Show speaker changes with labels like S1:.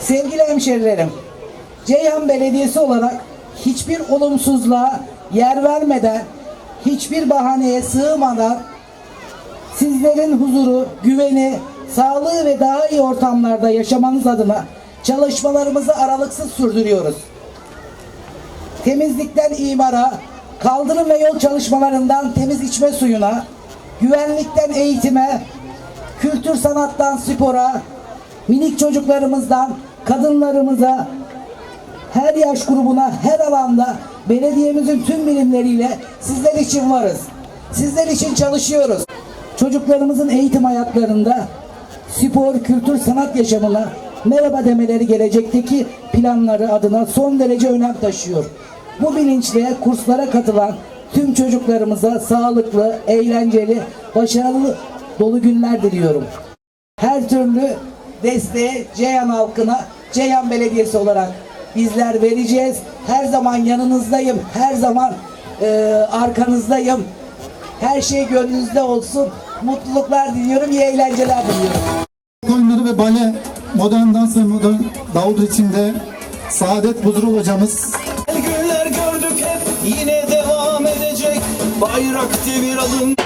S1: Sevgili hemşerilerim, Ceyhan Belediyesi olarak hiçbir olumsuzluğa yer vermeden, hiçbir bahaneye sığmadan sizlerin huzuru, güveni, sağlığı ve daha iyi ortamlarda yaşamanız adına çalışmalarımızı aralıksız sürdürüyoruz. Temizlikten imara, kaldırım ve yol çalışmalarından temiz içme suyuna, güvenlikten eğitime, kültür sanattan spora, minik çocuklarımızdan kadınlarımıza, her yaş grubuna, her alanda belediyemizin tüm birimleriyle sizler için varız. Sizler için çalışıyoruz. Çocuklarımızın eğitim hayatlarında spor, kültür, sanat yaşamına merhaba demeleri gelecekteki planları adına son derece önem taşıyor. Bu bilinçle kurslara katılan tüm çocuklarımıza sağlıklı, eğlenceli, başarılı dolu günler diliyorum. Her türlü desteği Ceyhan halkına, Ceyhan Belediyesi olarak bizler vereceğiz. Her zaman yanınızdayım, her zaman e, arkanızdayım. Her şey gönlünüzde olsun. Mutluluklar diliyorum, iyi eğlenceler diliyorum.
S2: oyunları ve bale, modern dans ve modern davul ritimde Saadet Buzurul hocamız
S3: Günler gördük hep, yine devam edecek. Bayrak devir alın.